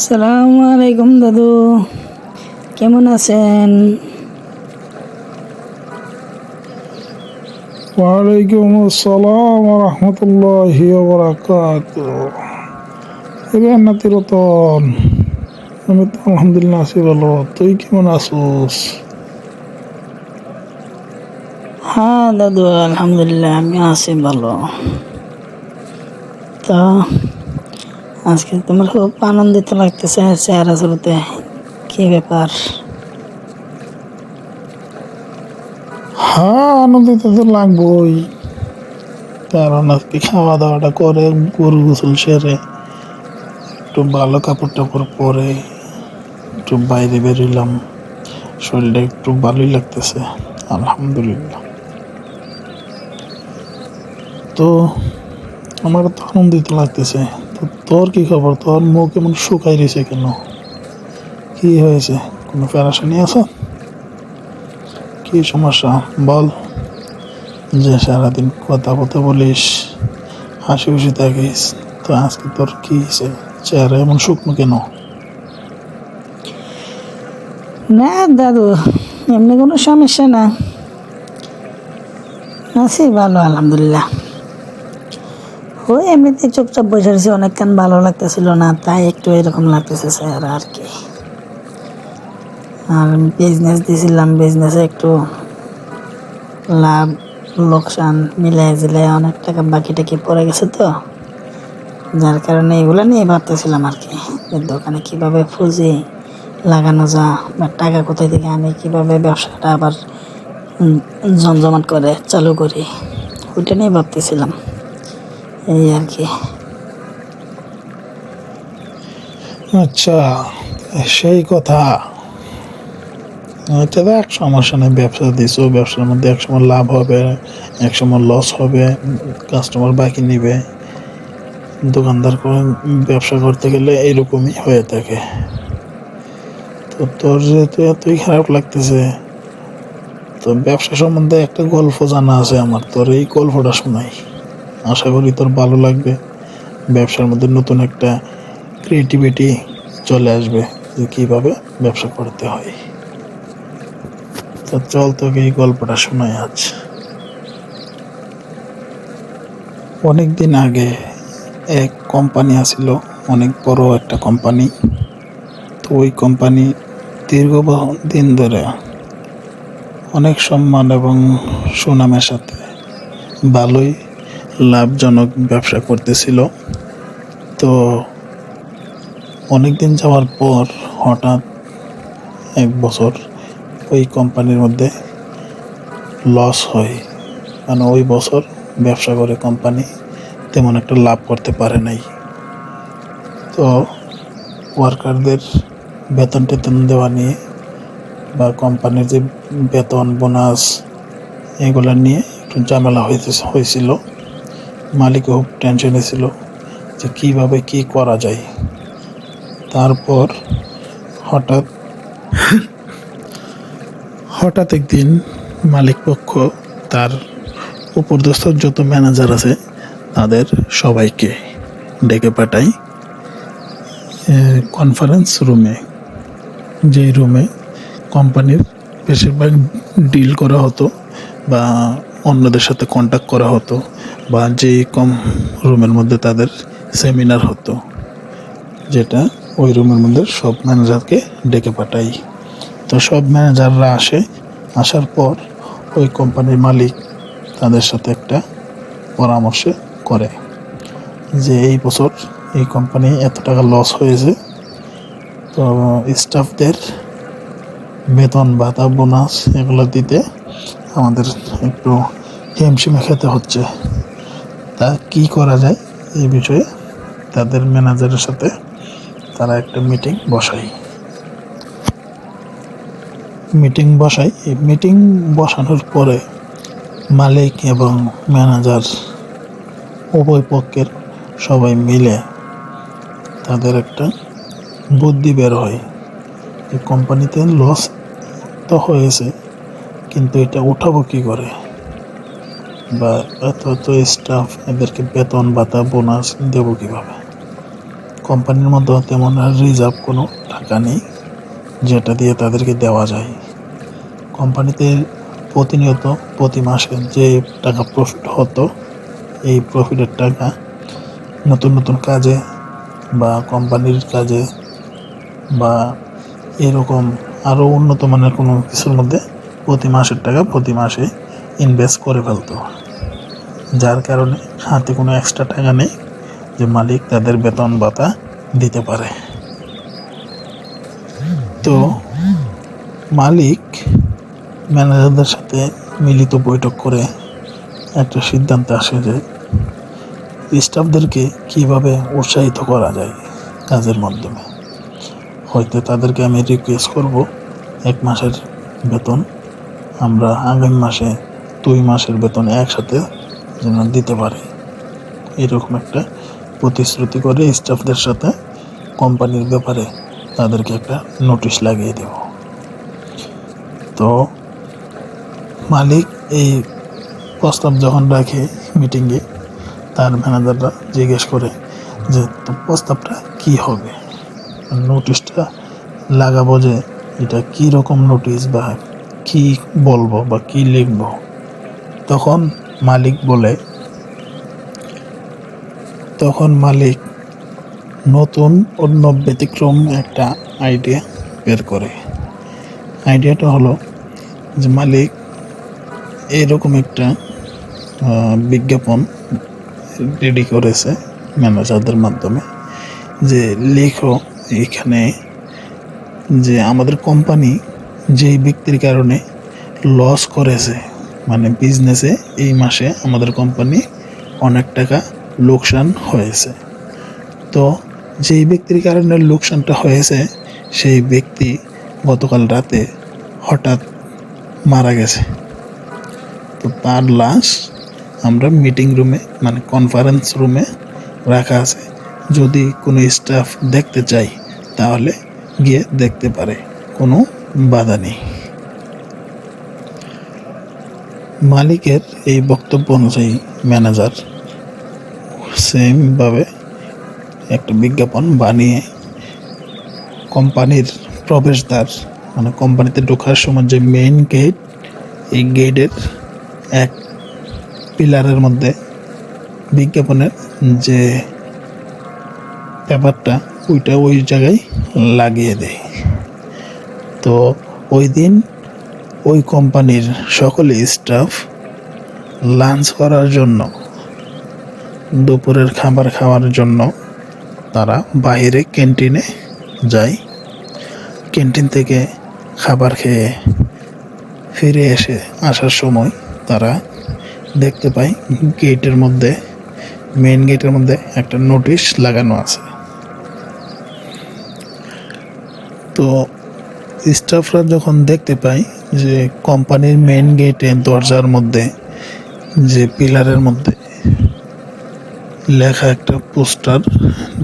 সালামু আলাইকুম দাদু। কেমন আছেন? ওয়ালাইকুম আসসালাম রহমতুল্লাহ বরাকাত এবার নাতি রতন। আমি তো আলহামদুলিল্লাহ আছি ভালো। তুই কেমন আছোস? হ্যাঁ দাদু আলহামদুলিল্লাহ আমি আছি ভালো। তো আজকে তোমার খুব আনন্দিত লাগতেছে চেহারা শুরুতে কি ব্যাপার? হ্যাঁ আনন্দিত তো লাগবই। কারণ আজকে খাওয়া দাওয়াটা করে গরু গোসল সেরে, একটু ভালো কাপড় টাপড় পরে একটু বাইরে বেরোলাম। শরীরটা একটু ভালোই লাগতেছে, আলহামদুলিল্লাহ। তো, আমার তো আনন্দিত লাগতেছে। তো তোর কি খবর? তোর মুখ এমন শুকাই রয়েছে কেন? কি হয়েছে? কোনো প্যারাশানি আছে? কি সমস্যা? বল। যে সারাদিন কথা কথা বলিস, হাসি খুশি থাকিস, তো আজকে তোর কি হয়েছে? চেহারা এমন শুকনো কেন? না দাদু, এমনি কোনো সমস্যা না। আছি, ভালো, আলহামদুলিল্লাহ। ওই এমনিতে চুপচাপ বসে রয়েছি অনেকক্ষণ ভালো লাগতেছিল না, তাই একটু এরকম লাগতেছে স্যার আর কি। আর বিজনেস দিয়েছিলাম বিজনেসে একটু লাভ, লোকসান মিলাই জিলাই অনেক টাকা বাকি টাকি পড়ে গেছে তো। যার কারণে এগুলো নিয়ে ভাবতেছিলাম আর কি দোকানে কীভাবে ফুজি লাগানো যা বা টাকা কোথায় থেকে আনি, কীভাবে ব্যবসাটা আবার জমজমাট করে, চালু করি, ওইটা নিয়ে ভাবতেছিলাম। এই আর কি। আচ্ছা সেই কথা। এটা তো এক সমস্যা ব্যবসা দিছো, ব্যবসার মধ্যে এক সময় লাভ হবে, এক সময় লস হবে কাস্টমার বাকি নিবে। দোকানদার করে ব্যবসা করতে গেলে এইরকমই হয়ে থাকে। তো তোর যেহেতু এতই খারাপ লাগতেছে, তো ব্যবসা সম্বন্ধে একটা গল্প জানা আছে আমার, তোর এই গল্পটা শোনাই। আশা করি তোর ভালো লাগবে। ব্যবসার মধ্যে নতুন একটা ক্রিয়েটিভিটি চলে আসবে যে কীভাবে ব্যবসা করতে হয়। তো চল তোকে এই গল্পটা শোনাই আজ। অনেক দিন আগে এক কোম্পানি আসিল, অনেক বড় একটা কোম্পানি তো ওই কোম্পানি দীর্ঘ দিন ধরে অনেক সম্মান এবং সুনামের সাথে ভালোই লাভজনক ব্যবসা করতেছিল। তো অনেক দিন যাওয়ার পর হঠাৎ এক বছর ওই কোম্পানির মধ্যে লস হয়। মানে ওই বছর ব্যবসা করে কোম্পানি তেমন একটা লাভ করতে পারে নাই। তো ওয়ার্কারদের বেতন টেতন দেওয়া নিয়ে বা কোম্পানির যে বেতন বোনাস এগুলো নিয়ে একটু ঝামেলা হইতে হয়েছিল মালিকও টেনশনে ছিল যে কীভাবে কি করা যায়। তারপর হঠাৎ হঠাৎ একদিন মালিক পক্ষ তার উপরদস্থ যত ম্যানেজার আছে তাদের সবাইকে ডেকে পাঠায় কনফারেন্স রুমে যেই রুমে কোম্পানির বেশিরভাগ ডিল করা হতো বা অন্যদের সাথে কন্ট্যাক্ট করা হতো। বা যেই কম রুমের মধ্যে তাদের সেমিনার হতো, যেটা ওই রুমের মধ্যে সব ম্যানেজারকে ডেকে পাঠাই। তো সব ম্যানেজাররা আসে, আসার পর ওই কোম্পানির মালিক তাদের সাথে একটা পরামর্শ করে যে, এই বছর এই কোম্পানি এত টাকা লস হয়েছে, তো স্টাফদের বেতন ভাতা বোনাস এগুলো দিতে আমাদের একটু হিমশিমে খেতে হচ্ছে। কি করা যায় এই বিষয়ে? তাদের ম্যানেজারের সাথে তারা একটা মিটিং বসায় মিটিং বসাই। এই মিটিং বসানোর পরে মালিক এবং ম্যানেজার উভয় পক্ষের সবাই মিলে তাদের একটা বুদ্ধি বের হয় এই কোম্পানিতে লস তো হয়েছে, কিন্তু এটা উঠাবো কী করে? বা এত এত স্টাফ এদেরকে বেতন ভাতা বোনাস দেবো কীভাবে? কোম্পানির মধ্যে তেমন রিজার্ভ কোনো টাকা নেই, যেটা দিয়ে তাদেরকে দেওয়া যায়। কোম্পানিতে প্রতিনিয়ত প্রতি মাসে যে টাকা প্রফিট হতো, এই প্রফিটের টাকা নতুন নতুন কাজে বা কোম্পানির কাজে বা এরকম আরও উন্নত মানের কোনো কিছুর মধ্যে প্রতি মাসের টাকা প্রতি মাসে ইনভেস্ট করে ফেলতো। যার কারণে হাতে কোনো এক্সট্রা টাকা নেই যে মালিক তাদের বেতন ভাতা দিতে পারে। তো মালিক ম্যানেজারদের সাথে মিলিত বৈঠক করে একটা সিদ্ধান্তে আসে যে স্টাফদেরকে কীভাবে উৎসাহিত করা যায় কাজের মাধ্যমে। হয়তো তাদেরকে আমি রিকোয়েস্ট করব এক মাসের বেতন, আমরা আগামী মাসে দুই মাসের বেতন একসাথে যেন দিতে পারে। এরকম একটা প্রতিশ্রুতি করে স্টাফদের সাথে কোম্পানির ব্যাপারে তাদেরকে একটা নোটিশ লাগিয়ে দেব। তো মালিক এই প্রস্তাব যখন রাখে মিটিংয়ে তার ম্যানেজাররা জিজ্ঞেস করে যে প্রস্তাবটা কি হবে? নোটিশটা লাগাবো যে, এটা কি রকম নোটিশ বা কি বলব বা কি লিখব? তখন মালিক বলে। তখন মালিক নতুন অন্য ব্যতিক্রম একটা আইডিয়া বের করে। আইডিয়াটা হলো যে মালিক এরকম একটা বিজ্ঞাপন রেডি করেছে ম্যানেজারদের মাধ্যমে যে লেখো এখানে যে আমাদের কোম্পানি যেই ব্যক্তির কারণে লস করেছে মানে বিজনেসে এই মাসে আমাদের কোম্পানি অনেক টাকা লোকসান হয়েছে। তো যেই ব্যক্তির কারণে লোকসানটা হয়েছে, সেই ব্যক্তি গতকাল রাতে হঠাৎ মারা গেছে। তো তার লাশ আমরা মিটিং রুমে মানে কনফারেন্স রুমে রাখা আছে। যদি কোনো স্টাফ দেখতে চাই তাহলে গিয়ে দেখতে পারে, কোনো বাধা নেই। মালিকের এই বক্তব্য অনুযায়ী ম্যানেজার সেমভাবে একটা বিজ্ঞাপন বানিয়ে কোম্পানির প্রবেশদ্বার মানে কোম্পানিতে ঢোকার সময় যে মেইন গেট এই গেটের এক পিলারের মধ্যে বিজ্ঞাপনের যে ব্যাপারটা, ওইটা ওই জায়গায় লাগিয়ে দেয়। তো ওই দিন ওই কোম্পানির সকল স্টাফ লাঞ্চ করার জন্য, দুপুরের খাবার খাওয়ার জন্য তারা বাইরে ক্যান্টিনে যায়। ক্যান্টিন থেকে খাবার খেয়ে ফিরে এসে আসার সময় তারা দেখতে পায় গেটের মধ্যে মেন গেটের মধ্যে একটা নোটিশ লাগানো আছে। তো স্টাফরা যখন দেখতে পায় যে কোম্পানির মেইন গেটে দরজার মধ্যে, যে পিলারের মধ্যে লেখা একটা পোস্টার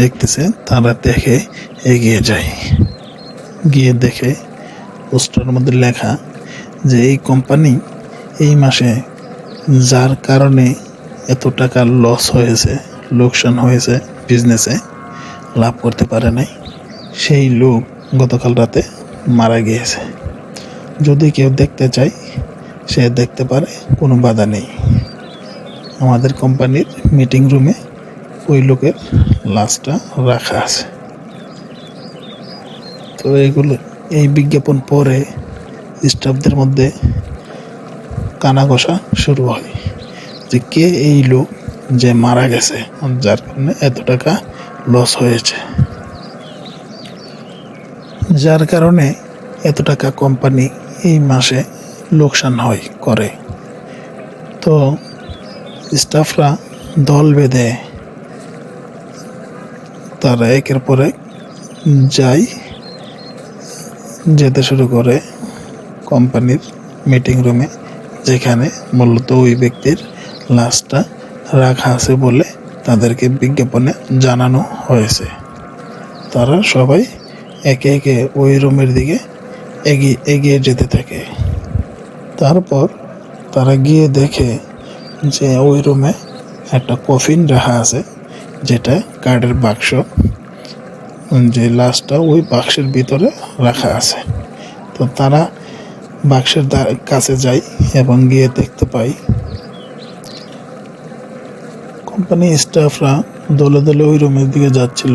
দেখতেছে, তারা দেখে এগিয়ে যায়। গিয়ে দেখে পোস্টারের মধ্যে লেখা যে, এই কোম্পানি এই মাসে যার কারণে এত টাকা লস হয়েছে, লোকসান হয়েছে বিজনেসে লাভ করতে পারে নাই, সেই লোক গতকাল রাতে মারা গিয়েছে। যদি কেউ দেখতে চায়, সে দেখতে পারে, কোনো বাধা নেই। আমাদের কোম্পানির মিটিং রুমে ওই লোকের লাশটা রাখা আছে। তো এগুলো, এই বিজ্ঞাপন পরে স্টাফদের মধ্যে কানা ঘষা শুরু হয় যে কে এই লোক যে মারা গেছে, যার কারণে এত টাকা লস হয়েছে। যার কারণে এত টাকা কোম্পানি এই মাসে লোকসান হয়, করে। তো স্টাফরা দল বেঁধে তারা একের পর যায়, যেতে শুরু করে কোম্পানির মিটিং রুমে যেখানে মূলত ওই ব্যক্তির লাশটা রাখা আছে বলে তাদেরকে বিজ্ঞাপনে জানানো হয়েছে। তারা সবাই একে একে ওই রুমের দিকে এগিয়ে এগিয়ে যেতে থাকে। তারপর তারা গিয়ে দেখে যে ওই রুমে একটা কফিন রাখা আছে, যেটা কাঠের বাক্স, যে লাশটা ওই বাক্সের ভিতরে রাখা আছে। তো তারা বাক্সের কাছে যায় এবং গিয়ে দেখতে পাই কোম্পানি স্টাফরা দলে দলে ওই রুমের দিকে যাচ্ছিল।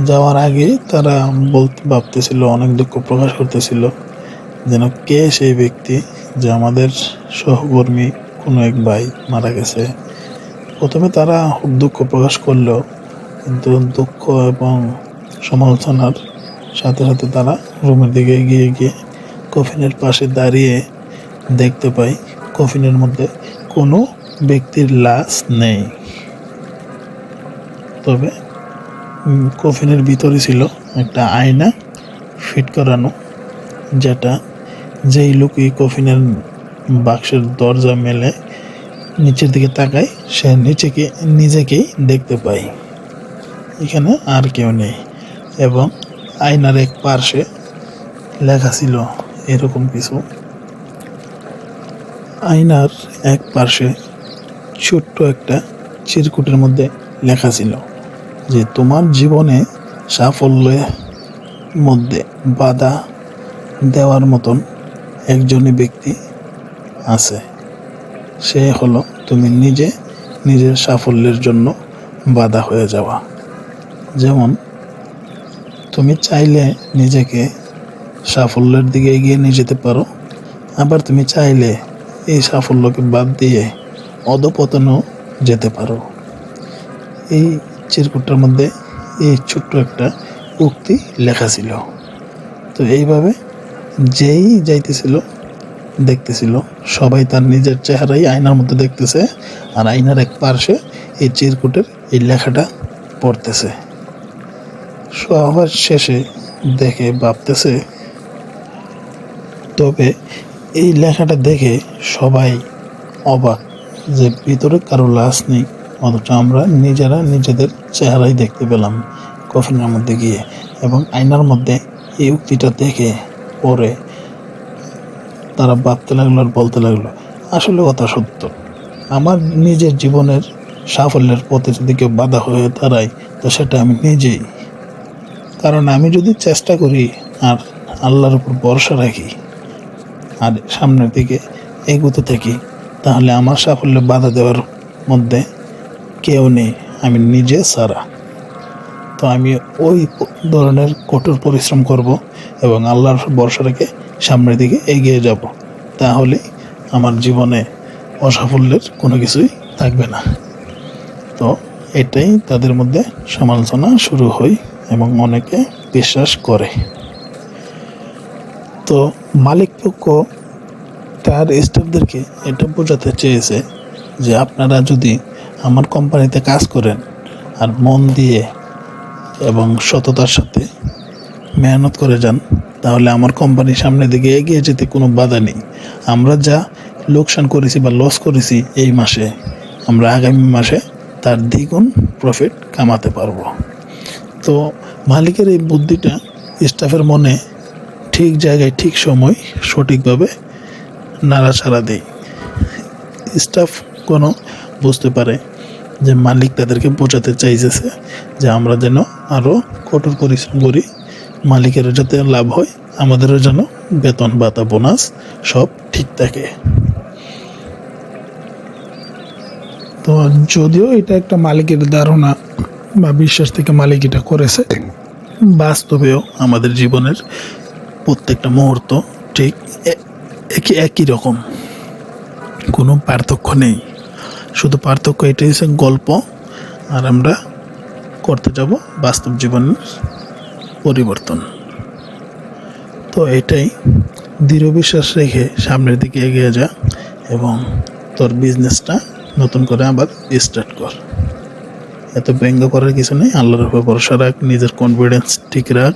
যাওয়ার আগে তারা বলতে ভাবতেছিল, অনেক দুঃখ প্রকাশ করতেছিল যেন কে সেই ব্যক্তি যে আমাদের সহকর্মী কোনো এক ভাই মারা গেছে। প্রথমে তারা দুঃখ প্রকাশ করলেও কিন্তু দুঃখ এবং সমালোচনার সাথে সাথে তারা রুমের দিকে এগিয়ে গিয়ে কফিনের পাশে দাঁড়িয়ে দেখতে পাই কফিনের মধ্যে কোনো ব্যক্তির লাশ নেই। তবে কফিনের ভিতরে ছিল একটা আয়না ফিট করানো, যেটা যেই লোক এই কফিনের বাক্সের দরজা মেলে, নিচের দিকে তাকায়, সে নিচেকে, নিজেকেই দেখতে পায়। এখানে আর কেউ নেই এবং আয়নার এক পার্শ্বে লেখা ছিল এরকম কিছু। আয়নার এক পার্শ্বে ছোট্ট একটা চিরকুটের মধ্যে লেখা ছিল। যে তোমার জীবনে সাফল্যের মধ্যে বাধা দেওয়ার মতন একজনই ব্যক্তি আছে। সে হলো তুমি নিজে নিজের সাফল্যের জন্য বাধা হয়ে যাওয়া। যেমন, তুমি চাইলে নিজেকে সাফল্যের দিকে এগিয়ে নিয়ে যেতে পারো, আবার তুমি চাইলে এই সাফল্যকে বাদ দিয়ে অধপতনও যেতে পারো। এই চিরকুটটার মধ্যে এই ছোট্ট একটা উক্তি লেখা ছিল। তো এইভাবে যেই যাইতেছিল, দেখতেছিল, সবাই তার নিজের চেহারাই আয়নার মধ্যে দেখতেছে আর আয়নার এক পার্শ্বে এই চিরকুটের এই লেখাটা পড়তেছে। সবার শেষে দেখে ভাবতেছে, তবে এই লেখাটা দেখে সবাই অবাক যে ভিতরে কারও লাশ নেই। অথচ আমরা নিজেরা নিজেদের চেহারাই দেখতে পেলাম কফিনের মধ্যে গিয়ে এবং আয়নার মধ্যে এই উক্তিটা দেখে পরে তারা ভাবতে লাগল আর বলতে লাগল, আসলে কথা সত্য। আমার নিজের জীবনের সাফল্যের পথে যদি কেউ বাধা হয়ে দাঁড়ায়, তো সেটা আমি নিজেই। কারণ আমি যদি চেষ্টা করি আর আল্লাহর উপর ভরসা রাখি আর সামনের দিকে এগোতে থাকি, তাহলে আমার সাফল্যে বাধা দেওয়ার মধ্যে কেউ নেই, আমি নিজে সারা। তো আমি ওই ধরনের কঠোর পরিশ্রম করব এবং আল্লাহর ভরসা রেখে সামনের দিকে এগিয়ে যাব। তাহলে আমার জীবনে অসাফল্যের কোনো কিছুই থাকবে না। তো এটাই তাদের মধ্যে সমালোচনা শুরু হয় এবং অনেকে বিশ্বাস করে। তো মালিক পক্ষ তার স্টাফদেরকে এটা বোঝাতে চেয়েছে যে আপনারা যদি আমার কোম্পানিতে কাজ করেন আর মন দিয়ে এবং সততার সাথে মেহনত করে যান, তাহলে আমার কোম্পানির সামনের দিকে এগিয়ে যেতে কোনো বাধা নেই। আমরা যা লোকসান করেছি বা লস করেছি এই মাসে, আমরা আগামী মাসে তার দ্বিগুণ প্রফিট কামাতে পারব। তো মালিকের এই বুদ্ধিটা স্টাফের মনে ঠিক জায়গায়, ঠিক সময় সঠিকভাবে নাড়াচাড়া দেয়। স্টাফ কোনো বুঝতে পারে যে মালিক তাদেরকে বোঝাতে চাইতেছে যে আমরা যেন আরও কঠোর পরিশ্রম করি মালিকেরও যাতে লাভ হয়, আমাদেরও যেন বেতন ভাতা, বোনাস সব ঠিক থাকে। তো যদিও এটা একটা মালিকের ধারণা বা বিশ্বাস থেকে মালিক এটা করেছে, বাস্তবেও আমাদের জীবনের প্রত্যেকটা মুহূর্ত ঠিক একই একই রকম। কোনো পার্থক্য নেই। শুধু পার্থক্য এটাই হচ্ছে গল্প, আর আমরা করতে যাব বাস্তব জীবনের পরিবর্তন। তো এটাই দৃঢ় বিশ্বাস রেখে সামনের দিকে এগিয়ে যা এবং তোর বিজনেসটা নতুন করে আবার স্টার্ট কর। এত ব্যঙ্গ করার কিছু নেই, আল্লাহর উপর ভরসা রাখ, নিজের কনফিডেন্স ঠিক রাখ,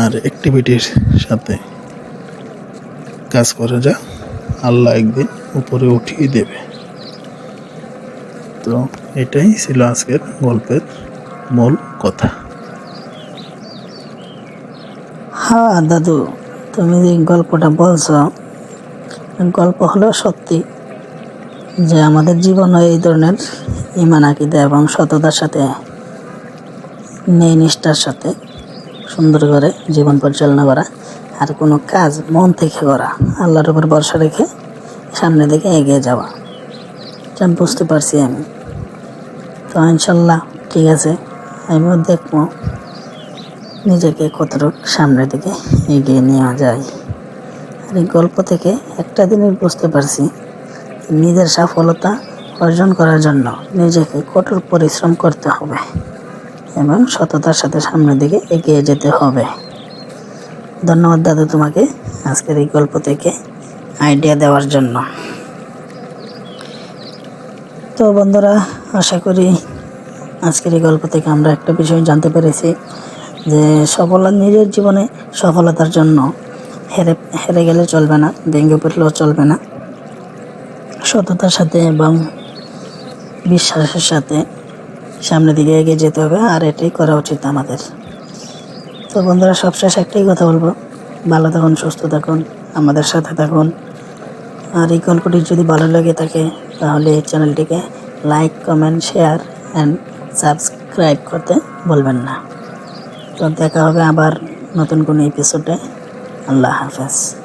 আর অ্যাক্টিভিটির সাথে কাজ করে যা, আল্লাহ একদিন উপরে উঠিয়ে দেবে। তো এটাই ছিল আজকের গল্পের মূল কথা। হ্যাঁ দাদু, তুমি যে গল্পটা বলছো, গল্প হলো সত্যি যে আমাদের জীবনে এই ধরনের ইমান আকিদা এবং সততার সাথে, নেই নিষ্ঠার সাথে সুন্দর করে জীবন পরিচালনা করা আর কোনো কাজ মন থেকে করা, আল্লাহর উপর ভরসা রেখে সামনের দিকে এগিয়ে যাওয়া। বুঝতে পারছি আমি। তো ইনশাল্লাহ, ঠিক আছে। আমিও দেখব নিজেকে কতটুকু সামনের দিকে এগিয়ে নেওয়া যায়। আর এই গল্প থেকে একটা জিনিস বুঝতে পারছি, নিজের সফলতা অর্জন করার জন্য নিজেকে কঠোর পরিশ্রম করতে হবে এবং সততার সাথে সামনের দিকে এগিয়ে যেতে হবে। ধন্যবাদ দাদু তোমাকে আজকের এই গল্প থেকে আইডিয়া দেওয়ার জন্য। তো বন্ধুরা আশা করি আজকের এই গল্প থেকে আমরা একটা বিষয় জানতে পেরেছি যে সফলতা নিজের জীবনে সফলতার জন্য হেরে হেরে গেলে চলবে না ভেঙে পড়লেও চলবে না। সততার সাথে এবং বিশ্বাসের সাথে সামনের দিকে এগিয়ে যেতে হবে আর এটাই করা উচিত আমাদের। তো বন্ধুরা, সবশেষ একটাই কথা বলব, ভালো থাকুন, সুস্থ থাকুন, আমাদের সাথে থাকুন। আর এই গল্পটি যদি ভালো লাগে থাকে তাহলে এই চ্যানেলটিকে like comment share and subscribe করতে বলবেন না। তো দেখা হবে আবার নতুন কোনো এপিসোডে আল্লাহ হাফেজ।